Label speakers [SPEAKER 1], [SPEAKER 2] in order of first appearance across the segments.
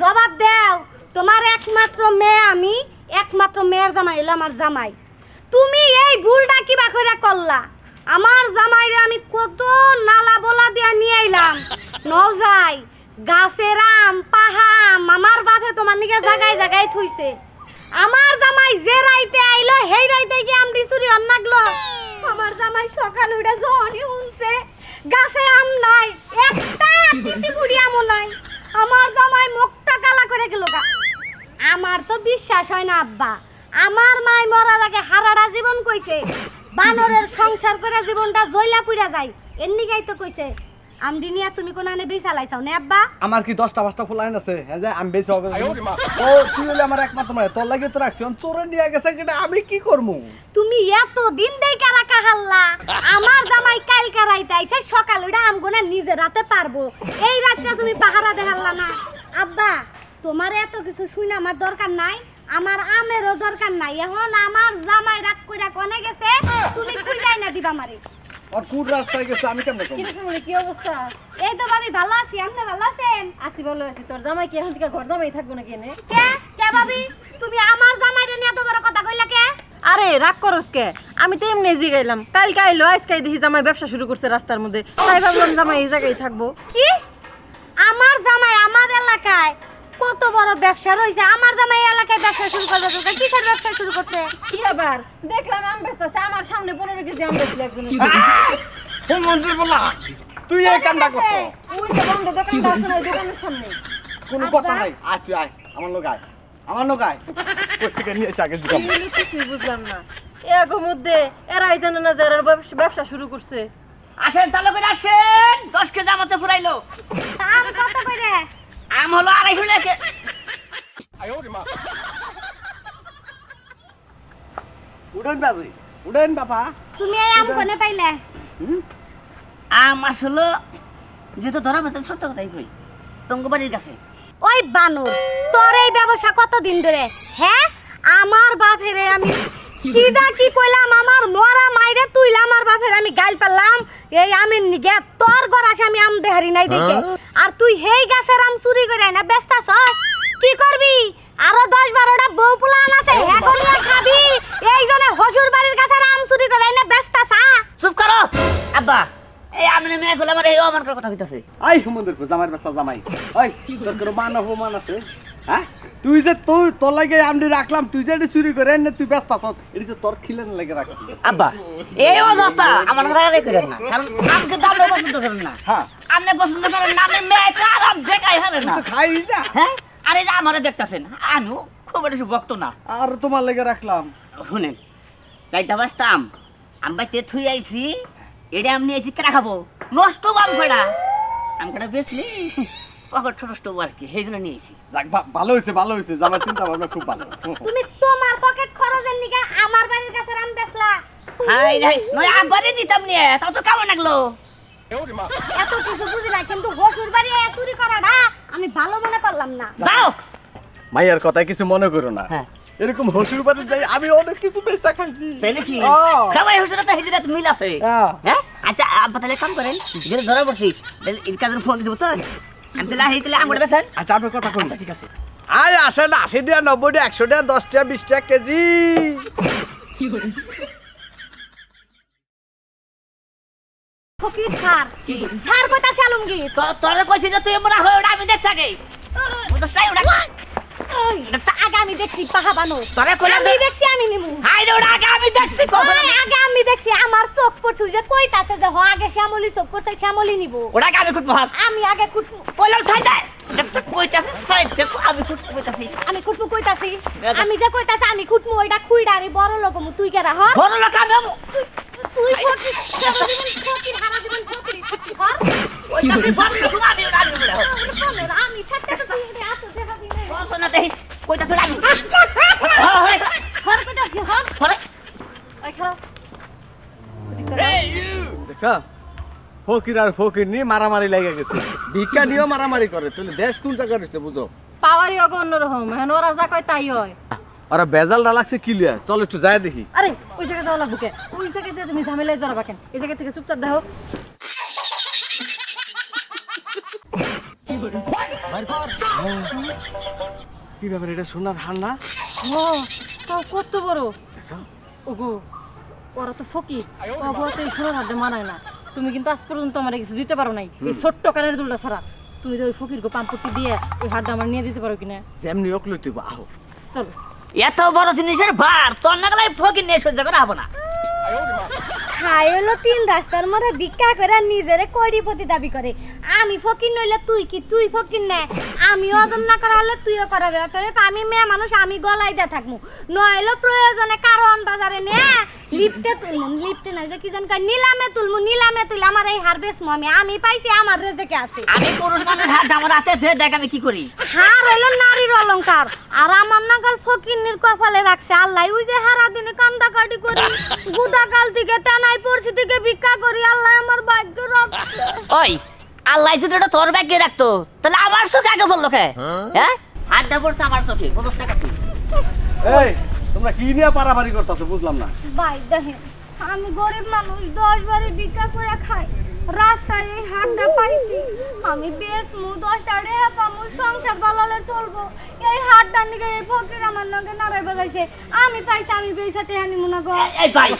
[SPEAKER 1] জবাব দেও, তোমার একমাত্র মেয়ে আমি, একমাত্র মেয়ের জামাই হলো আমার জামাই। তুমি এই ভুলটা কিবা করে করলা? আমার জামাইরে আমি কত নালা বলা দিয়া নিয়ে আইলাম। নজাই গাছের আম পাহাম আমার বাপে তোমার নিকে জাগায় জাগায় থুইছে। আমার জামাই যে রাইতে আইলো, সেই রাইতে গিয়ে আমডি চুরি অন্নাগলো আমার জামাই সকাল উঠে যখনই শুনছে গাছে আম নাই, একটা বুড়ি আমও নাই। আমার জামাই মুখটা কালা করে গেল গা। আমার তো বিশ্বাস হয় না, আব্বা। আমার মাই মরার আগে হারাড়া জীবন কইছে, বানরের সংসার করে জীবনটা জইলা পুড়া যায়। এমনি গাই তো কইছে আমডি নিয়া তুমি কোন আনে বেচা লাইছাও নে আব্বা?
[SPEAKER 2] আমার কি দশটা পাঁচটা ফুলাইন আছে? হ্যাঁ যে আমি বেশি হবে। ও তুই হলে আমার একমাত্র মানে তোর লাগে তো রাখছি। অন চোরে নিয়ে গেছে কিনা? আমি কি করব
[SPEAKER 1] তুমি এত দিন দেই কারা কাহাল্লা? আমার জামাই কাল কারাইতে আইছে সকাল ওটা আমগোনা নিজে রাতে পারব। এই রাতটা তুমি পাহারা দেখাল্লা না। আব্বা তোমার এত কিছু শুনে আমার দরকার নাই। আমার আমেরও দরকার নাই। এখন আমার জামাই রাগ কইরা কনে গেছে তুমি খুঁজাই না দিবা মারি
[SPEAKER 2] আর কোন রাস্তায় গেছে আমি কেমন করব
[SPEAKER 3] কীরকম কি অবস্থা?
[SPEAKER 1] এই তো ভাবি ভালো আছি আপনি ভালো আছেন?
[SPEAKER 3] আছি ভালো আছি তোর জামাই কি এখন থেকে ঘর জামাই থাকব না কেনে
[SPEAKER 1] কে? কে ভাবি? তুমি আমার জামাইরে নিয়ে এত বড় কথা কইলা কে?
[SPEAKER 3] আরে রাগ করস কে? আমি তো এমনি জিগাইলাম কালকে আইলো আজকে দেখি জামাই ব্যবসা শুরু করছে রাস্তার মধ্যে। তাই ভাবলাম জামাই এই জায়গায় থাকব।
[SPEAKER 1] কি আমার জামাই আমার এলাকায় কত বড় ব্যবসা রয়েছে আমার জামাই এলাকায় ব্যবসা শুরু করবে কিসের ব্যবসা শুরু করছে?
[SPEAKER 3] কি আবার দেখলাম আম বেচতেছে আমার সামনে পনেরো কেজি আম বেচলো একজন
[SPEAKER 2] কোন মন্দির বলা? তুই এই কামটা করছ?
[SPEAKER 3] ওই যে বন্ধ দোকানটা আছে না দোকানের সামনে।
[SPEAKER 2] কোনো কথা নাই। আয় তুই আয়। আমার লোক আয়। আমার লোক আয়। নিয়ে আগে
[SPEAKER 3] কিছুই বুঝলাম না। এগো মধ্যে এরাই জানে না যে এরা ব্যবসা- ব্যবসা শুরু করছে।
[SPEAKER 4] আসেন চালু করে আসেন। দশ কেজি আম আছে ফুরাইলো। আম হলো আড়াইশো
[SPEAKER 2] উড়েন বাজি উড়েন বাবা
[SPEAKER 1] তুমি এই আম কোনে পাইলে?
[SPEAKER 4] আম আসলো যেহেতু ধরা পড়ছে সত্য কথাই কই। তঙ্গবাড়ির কাছে।
[SPEAKER 1] ওই বানর তোর এই ব্যবসা কত দিন ধরে? হ্যাঁ আমার বাপেরে আমি কিদা কি কইলাম আমার মরা মাইরে তুইলা আমার বাপের আমি গাইল পারলাম। এই আমের নিগে তোর গরাসে আমি আম দেহারি নাই দেখে। আর তুই হেই গাছের আম চুরি করে না ব্যস্ত ছস কি করবি? আরও দশ বারোটা বউ পোলান আছে এখন খাবি? এই জন্য হসুর বাড়ির কাছে আম চুরি করে না ব্যস্ত ছা
[SPEAKER 4] চুপ করো। আব্বা এই আমি মেয়ে গুলো আমার এই অমান কথা কইতাছে।
[SPEAKER 2] আই হুমন্দর জামাই ব্যস্ত জামাই। ওই তোর কোনো মান অপমান আছে? হ্যাঁ? তুই যে তুই তোর লাগে আমডি রাখলাম তুই যে চুরি করে এনে তুই ব্যস্ত আছ এটা তো তোর খিলেন লাগে রাখছি।
[SPEAKER 4] আব্বা এই অযথা আমার করেন না কারণ আমকে আপনি পছন্দ করেন না।
[SPEAKER 2] হ্যাঁ।
[SPEAKER 4] আপনি পছন্দ করেন না আমি আরাম দেখাই হারেন না।
[SPEAKER 2] খাই না।
[SPEAKER 4] হ্যাঁ? আরে যে আমারে দেখতেছেন আমিও খুব বেশি বক্ত না।
[SPEAKER 2] আর তোমার লেগে রাখলাম।
[SPEAKER 4] শুনেন চাইটা পাঁচটা আম আম বাইতে থুই আইছি এটা আমি আইছি কেনা খাব? নষ্ট আম কয়টা আম কয়টা বেচলি। পকেট আর কি? সেই জন্য নিয়ে আইছি
[SPEAKER 2] যাক ভালো হয়েছে ভালো হয়েছে। জামাই চিন্তা ভাবনা খুব ভালো।
[SPEAKER 1] তুমি তোমার পকেট খরচের নিগে আমার বাড়ির গাছের আম বেচলা।
[SPEAKER 4] হাই হাই নয় আব্বারে দিতাম নিয়ে তাও তো কেমন লাগল?
[SPEAKER 1] এত কিছু বুঝি না কিন্তু হসুর বাড়ি চুরি করাটা আমি ভালো মনে করলাম না।
[SPEAKER 4] যাও।
[SPEAKER 2] মাইয়ার কথায় কিছু মনে করো না।
[SPEAKER 4] হ্যাঁ।
[SPEAKER 2] এরকম হসুর বাড়ি যাই আমি অনেক কিছু বেচা খাইছি।
[SPEAKER 4] তাই নাকি? সবাই তো হিজরত মিল আছে।
[SPEAKER 2] হ্যাঁ।
[SPEAKER 4] হ্যাঁ? আচ্ছা আব্বা তাহলে কাম করেন যেটা ধরা পড়ছি। তাহলে এর কাজের ফোন দিতে বুঝছেন আমি তাহলে আহি তাহলে আমার বেছেন
[SPEAKER 2] আচ্ছা আমি কথা কই
[SPEAKER 4] আচ্ছা ঠিক আছে।
[SPEAKER 2] আয় আসেন আশি টাকা নব্বই টাকা একশো টাকা দশ টাকা বিশ টাকা কেজি।
[SPEAKER 1] ফকির স্যার স্যার কইতা চালুঙ্গি
[SPEAKER 4] তো কইছি যে তুই মনে হয় ওটা আমি দেখছ আগে। বুঝছ
[SPEAKER 1] আগে আমি দেখছি পাহা বানো
[SPEAKER 4] তোরে কইলাম
[SPEAKER 1] আমি দেখছি আমি নিমু।
[SPEAKER 4] হাই রে আগে আমি দেখছি কখন
[SPEAKER 1] আগে আমি দেখছি আমার চোখ পড়ছে যে কইতাছে যে হ আগে শ্যামলি চোখ পড়ছে শ্যামলি নিব।
[SPEAKER 4] ওটা আমি মহান
[SPEAKER 1] আমি আগে
[SPEAKER 4] কইতাছে দেখো আমি খুব কইতাছি।
[SPEAKER 1] আমি কুটমু কইতাছি। আমি যে কইতাছি আমি কুটমু ওইটা খুইডা আমি বড় লোক তুই কেরা হ?
[SPEAKER 4] বড় লোক আমি
[SPEAKER 1] তুই ফকির ফকির হারা জীবন ফকির ফকির হর।
[SPEAKER 4] বড় লোক আমি আমি
[SPEAKER 1] থাকতে তো তুই এত দেখা দিলে
[SPEAKER 4] বসো না? দেই কইতাছি ওটা আমি হ্যাঁ হ্যাঁ
[SPEAKER 1] হর হর ওই খাও
[SPEAKER 2] দেখছ? ফকির আর ফকির নিয়ে মারামারি লেগে গেছে। ভিক্ষা নিয়েও মারামারি করে। তাহলে দেশ কোন জায়গায় রয়েছে বুঝো?
[SPEAKER 3] পাওয়ারই অগো অন্যরকম এখন ওরা যা কয় তাই হয়।
[SPEAKER 2] ওরা বেজালটা লাগছে কি লিয়া চল একটু যায় দেখি।
[SPEAKER 3] আরে ওই জায়গায় যাওয়া লাগবো ওই জায়গায় যে তুমি ঝামেলায় জড়াবা কেন? এই জায়গা থেকে চুপচাপ দেখো
[SPEAKER 2] কি ব্যাপার এটা সোনার হার না?
[SPEAKER 3] ও তাও কত বড়? ওগো ওরা তো ফকির। ওগো তো এই সোনার হাটে মানায় না। তুমি কিন্তু আজ পর্যন্ত আমার কিছু দিতে পারো নাই। এই ছোট্ট কানের দুলটা ছাড়া। তুমি তো ওই ফকির গো পাম্পটি দিয়ে ওই হাটটা আমার নিয়ে দিতে পারো কিনা?
[SPEAKER 2] যেমনি হোক লইতে আহো।
[SPEAKER 3] চলো।
[SPEAKER 4] এত বড় জিনিসের ভার তোর না গেলে ফকির নিয়ে সহ্য করা হব না।
[SPEAKER 1] খাই হলো তিন রাস্তার মধ্যে ভিক্ষা করে নিজেরে কোটিপতি দাবি করে। আমি ফকির নইলে তুই কি? তুই ফকির নে। আমি ওজন না করা হলে তুইও করাবে। অতএব আমি মেয়ে মানুষ আমি গলাই দিয়ে থাকব। নইলে প্রয়োজনে কারণ বাজারে নে। লিফটে তুলমু লিফটে না যে কি জান কয় নিলামে তুলমু নিলামে তুলে আমার এই হারবেস আমি আমি পাইছি আমার রেজেকে আছে।
[SPEAKER 4] আমি পুরুষ মানুষ হাত আমার হাতে ধুয়ে দেখ আমি কি করি।
[SPEAKER 1] হার হইল নারীর অলংকার। আর আমার নাগাল ফকিন্নির কপালে রাখছে। আল্লাহ ওই যে হারা দিনে কান্দা কাটি করি। গুদাকাল থেকে টানাই পড়ছি পরিস্থিতিকে ভিক্ষা করি আল্লাহ আমার ভাগ্য রাখছে
[SPEAKER 4] ওই আল্লাহ যদি এটা তোর ভাগ্যে রাখতো তাহলে আমার চোখে আগে বলল কে? হ্যাঁ? আড্ডা পড়ছে আমার চোখে বুঝছ টাকা তুই
[SPEAKER 2] এই তোমরা কি নিয়ে পারাপারি করতেছো বুঝলাম না।
[SPEAKER 1] ভাই দেখেন আমি গরিব মানুষ দশ বারে ভিক্ষা করে খাই। রাস্তায় এই হাটটা পাইছি আমি বেশ মু দশটা রেহা পামু সংসার বালালে চলবো। এই হাটটা নিকে এই ফকির আমার নগে নাড়াই বাজাইছে আমি পাইছি আমি বেইসা টেহানি মুনা গো।
[SPEAKER 4] এই ভাই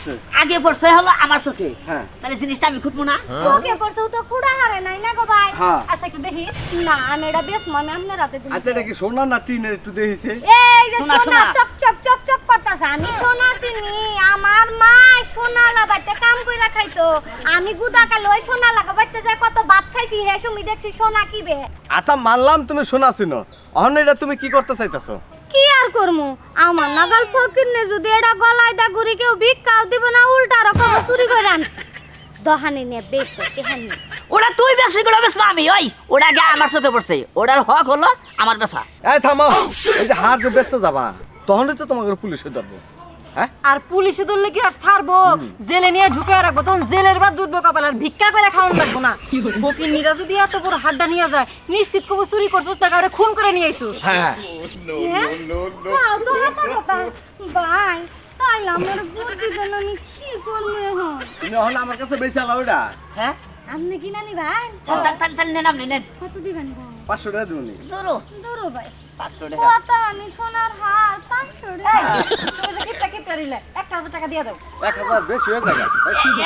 [SPEAKER 4] আগে পড়ছে হলো আমার চোখে।
[SPEAKER 2] হ্যাঁ।
[SPEAKER 4] তাহলে জিনিসটা আমি খুঁজবো না?
[SPEAKER 1] ওকে পড়ছে তো খুঁড়া হারে নাই না গো ভাই?
[SPEAKER 2] হ্যাঁ।
[SPEAKER 3] আচ্ছা একটু দেখি।
[SPEAKER 1] না আমি এটা বেশ আমি আপনার রাতে দিন
[SPEAKER 2] আচ্ছা এটা কি সোনার না টিনের একটু দেখিছে?
[SPEAKER 1] এই যে
[SPEAKER 4] সোনা,
[SPEAKER 1] সোনা
[SPEAKER 4] সোনা।
[SPEAKER 1] চক চক চক চক করতাছে? আমি সোনা চিনি আমার মা সোনা লাগাইতে কাম কইরা খাইতো। আমি গুদা কাল ওই সোনা লাগাইতে যায় কত ভাত খাইছি হে সময় দেখছি সোনা কি বে
[SPEAKER 2] আচ্ছা মানলাম তুমি সোনা চিনো। অহন এটা তুমি কি করতে চাইতেছো?
[SPEAKER 1] কি আর করমু? আমার নাগাল ফকির নে যদি এটা গলায় দা ঘুরি কেউ ভিক্ষাও দিব না উল্টা রকম চুরি করে আনছি। দহানি নে বেশ কেহানি
[SPEAKER 4] ওটা তুই বেশি গুলো বেশ আমি ওই ওটা আগে আমার চোখে পড়ছে। ওটার হক হলো আমার বেশা
[SPEAKER 2] এই থামো এই যে হার যে ব্যস্ত যাবা। তখনই তো তোমাকে পুলিশে ধরবো। হ্যাঁ?
[SPEAKER 3] আর পুলিশে ধরলে কি আর ছাড়বো? জেলে নিয়ে ঢুকে রাখব তখন জেলের বা দুধবো কপাল আর ভিক্ষা করে খাওয়ান লাগবো না। ফকির নিরা যদি এত বড় হাড্ডা নিয়ে যায় নিশ্চিত কবো চুরি করছিস টাকা ওরে খুন করে নিয়ে আইসুস।
[SPEAKER 2] হ্যাঁ।
[SPEAKER 1] হ্যাঁ? তাইলে আমার বুদ্ধি দেন আমি কি করব এখন?
[SPEAKER 2] তুমি অহন আমার কাছে বেশি এটা
[SPEAKER 4] হ্যাঁ?
[SPEAKER 1] আপনি কি নানি ভাই?
[SPEAKER 4] তাহলে তাহলে তাহলে নেন আপনি নেন।
[SPEAKER 1] কত দিবেন ভাই
[SPEAKER 2] পাঁচশো টাকা
[SPEAKER 4] ধরো।
[SPEAKER 1] ধরো ভাই।
[SPEAKER 4] পাঁচশো টাকা।
[SPEAKER 1] আমি সোনার হার পাঁচশো টাকা।
[SPEAKER 3] তুমি যে কিপটা কিপটা রিলে একটা হাজার টাকা দিয়ে দাও।
[SPEAKER 2] এক হাজার বেশি হয়ে যাবে।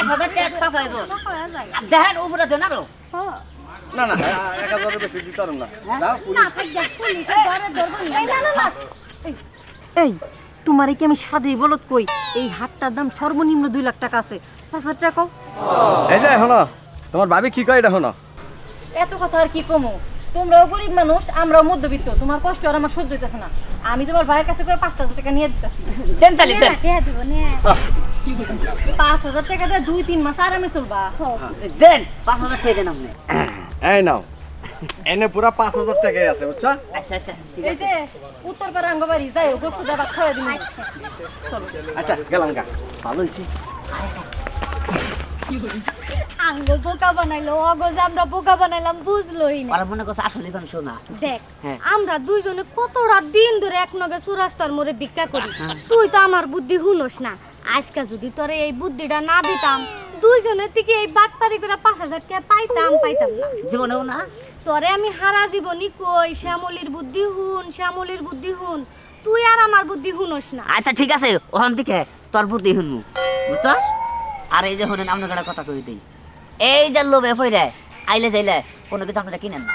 [SPEAKER 4] এক হাজার টাকা পাইব।
[SPEAKER 1] হয়ে
[SPEAKER 4] দেখেন উপরে দেন আরও।
[SPEAKER 1] হ্যাঁ।
[SPEAKER 2] না না এক হাজারের বেশি দিতে পারো না।
[SPEAKER 1] না না। না না না।
[SPEAKER 3] এই। তোমারে কি আমি সাদে বলত কই? এই হাটটার দাম সর্বনিম্ন দুই লাখ টাকা আছে। পাঁচ হাজার টাকা।
[SPEAKER 2] এই যে শোনো তোমার ভাবি কি কয় এটা শোনো?
[SPEAKER 3] এত কথা আর কি কমো? তোমরাও গরিব মানুষ আমরাও মধ্যবিত্ত। তোমার কষ্ট আর আমার সহ্য হইতেছে না। আমি তোমার ভাইয়ের কাছে করে পাঁচটা হাজার টাকা নিয়ে দিতেছি।
[SPEAKER 4] দেন তাহলে দেন।
[SPEAKER 1] কে দিব নে
[SPEAKER 3] পাঁচ হাজার টাকা দিয়ে দুই তিন মাস আরামে চলবা।
[SPEAKER 4] দেন পাঁচ হাজার টাকা দেন আপনি।
[SPEAKER 2] এই নাও। এনে পুরা পাঁচ হাজার টাকাই আছে বুঝছ?
[SPEAKER 4] আচ্ছা আচ্ছা
[SPEAKER 3] এই যে উত্তর পাড়া আঙ্গবাড়ি যাই হোক গোস্ত দাবা খাওয়া দিন।
[SPEAKER 2] আচ্ছা। গেলাম গা। ভালো হয়েছি
[SPEAKER 1] আঙ্গ বোকা বানাইলো অগজ আমরা বোকা বানাইলাম বুঝলোই না।
[SPEAKER 4] আর মনে করছে আসলে আমি শোনা
[SPEAKER 1] দেখ
[SPEAKER 4] হ্যাঁ।
[SPEAKER 1] আমরা দুইজনে কত রাত দিন ধরে এক নগে সুরাস্তার মোড়ে ভিক্ষা করি। তুই তো আমার বুদ্ধি হুনস না। আজকে যদি তোরে এই বুদ্ধিটা না দিতাম দুইজনের থেকে এই বাটপারি করে পাঁচ হাজার টাকা পাইতাম পাইতাম না।
[SPEAKER 4] জীবনেও না?
[SPEAKER 1] তোরে আমি হারা জীবনই কই শ্যামলির বুদ্ধি হুন শ্যামলির বুদ্ধি হুন তুই আর আমার বুদ্ধি হুনস না।
[SPEAKER 4] আচ্ছা ঠিক আছে ওখান থেকে তোর বুদ্ধি বুঝছস? আর এই যে হলেন আপনার কথা কই দিই এই যে লোভে ফইরে আইলে যাইলে কোনো কিছু আপনারা কিনেন না।